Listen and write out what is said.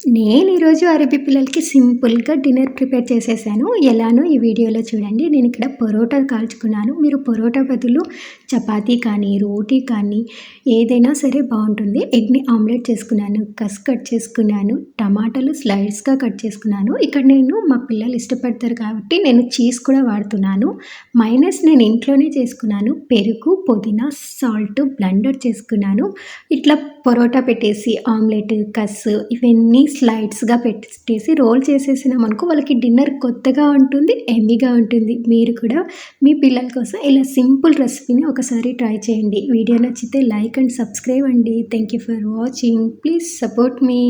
నేను ఈరోజు అరబీ పిల్లలకి సింపుల్గా డిన్నర్ ప్రిపేర్ చేసేసాను. ఎలానో ఈ వీడియోలో చూడండి. నేను ఇక్కడ పరోటా కాల్చుకున్నాను. మీరు పరోటా బదులు చపాతీ కానీ రోటీ కానీ ఏదైనా సరే బాగుంటుంది. ఎగ్ని ఆమ్లెట్ చేసుకున్నాను కస్ కట్ చేసుకున్నాను టమాటాలు స్లైడ్స్గా కట్ చేసుకున్నాను. ఇక్కడ నేను మా పిల్లలు ఇష్టపడతారు కాబట్టి నేను చీజ్ కూడా వాడుతున్నాను. మైనస్ నేను ఇంట్లోనే చేసుకున్నాను. పెరుగు పుదీనా సాల్ట్ బ్లెండర్ చేసుకున్నాను. ఇట్లా పరోటా పెట్టేసి ఆమ్లెట్ కస్ ఇవన్నీ స్లైడ్స్గా పెట్టేసి రోల్ చేసేసినాం అనుకో వాళ్ళకి డిన్నర్ కొత్తగా ఉంటుంది ఎమ్మీగా ఉంటుంది. మీరు కూడా మీ పిల్లల కోసం ఇలా సింపుల్ రెసిపీని ఒకసారి ట్రై చేయండి. వీడియో నచ్చితే లైక్ అండ్ సబ్స్క్రైబ్ అండి. Thank you for watching. Please support me.